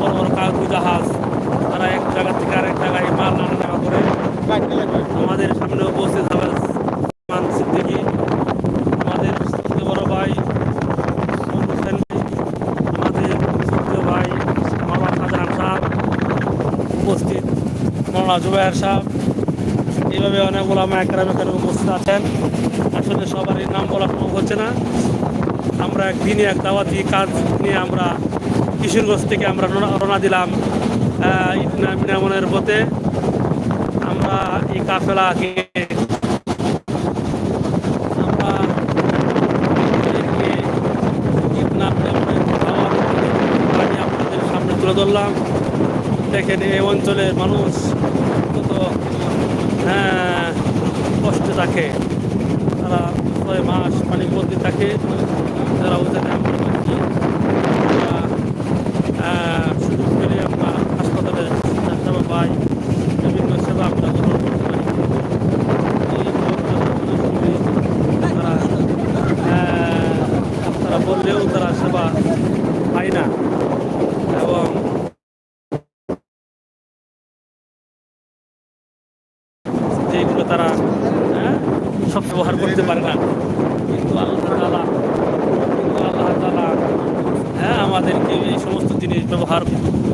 বড় বড় কাগজ জাহাজ। তারা এক জায়গা থেকে আরেক জায়গায় মাল আনা নেওয়া করে। আমাদের সামনে উপস্থিত হবে মান সিদ্দিকি, আমাদের সবচেয়ে বড় ভাই আমাদের সবচেয়ে সাহেব, উপস্থিত মৌলানা জুবাইর সাহেব। এইভাবে অনেকগুলো আমার একরাম এখানে উপস্থিত আছেন। আসলে সবারই নাম বলা সম্ভব হচ্ছে না। আমরা একদিনই এক দাওয়াতি কাজ নিয়ে আমরা কিশোরগঞ্জ থেকে আমরা রওনা- দিলাম। মিনামনের পথে আমরা এই বাণী আপনাদের সামনে তুলে ধরলাম। দেখেন এই অঞ্চলের মানুষ কত হ্যাঁ, কষ্টে থাকে। তারা ছয় মাস মধ্যে থাকে। আমরা হাসপাতালে বিভিন্ন সেবা তারা বললেও তারা সেবা পায় না। এবং যেগুলো তারা সব ব্যবহার করতে পারে না। কিন্তু আল্লাহ তালা কিন্তু